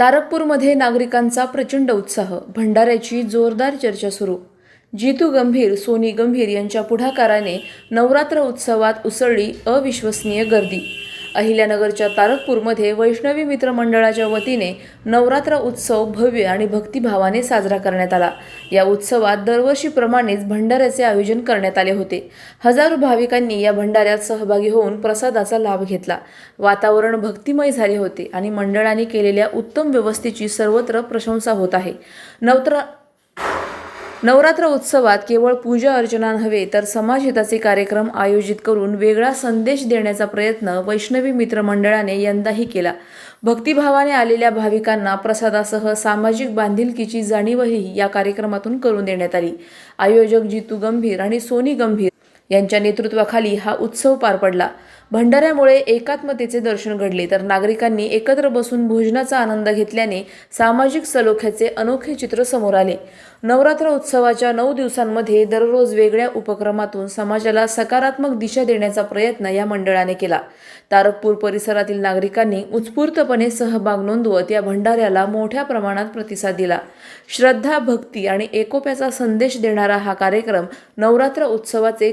तारकपूरमध्ये नागरिकांचा प्रचंड उत्साह भंडाऱ्याची जोरदार चर्चा सुरू. जितू गंभीर सोनी गंभीर यांच्या पुढाकाराने नवरात्र उत्सवात उसळली अविश्वसनीय गर्दी. अहिल्यानगरच्या तारकपूरमध्ये वैष्णवी मित्र मंडळाच्या वतीने नवरात्र उत्सव भव्य आणि भक्तिभावाने साजरा करण्यात आला. या उत्सवात दरवर्षीप्रमाणेच भंडाऱ्याचे आयोजन करण्यात आले होते. हजारो भाविकांनी या भंडाऱ्यात सहभागी होऊन प्रसादाचा लाभ घेतला. वातावरण भक्तिमय झाले होते आणि मंडळाने केलेल्या उत्तम व्यवस्थेची सर्वत्र प्रशंसा होत आहे. नवत्र नवरात्र उत्सवात केवळ पूजा अर्चना नव्हे तर समाजहिताचे कार्यक्रम आयोजित करून वेगळा संदेश देण्याचा प्रयत्न वैष्णवी मित्रमंडळाने यंदाही केला. भक्तिभावाने आलेल्या भाविकांना प्रसादासह सामाजिक बांधिलकीची जाणीवही या कार्यक्रमातून करून देण्यात आली. आयोजक जितू गंभीर आणि सोनी गंभीर यांच्या नेतृत्वाखाली हा उत्सव पार पडला. भंडाऱ्यामुळे एकात्मतेचे दर्शन घडले तर नागरिकांनी एकत्र बसून भोजनाचा आनंद घेतल्याने सामाजिक सलोख्याचे अनोखे चित्र समोर आले. नवरात्र उत्सवाच्या नऊ दिवसांमध्ये दररोज वेगळ्या उपक्रमातून समाजाला सकारात्मक दिशा देण्याचा प्रयत्न या मंडळाने केला. तारकपूर परिसरातील नागरिकांनी उत्स्फूर्तपणे सहभाग नोंदवत या भंडाऱ्याला मोठ्या प्रमाणात प्रतिसाद दिला. श्रद्धा भक्ती आणि एकोप्याचा संदेश देणारा हा कार्यक्रम नवरात्र उत्सवाचे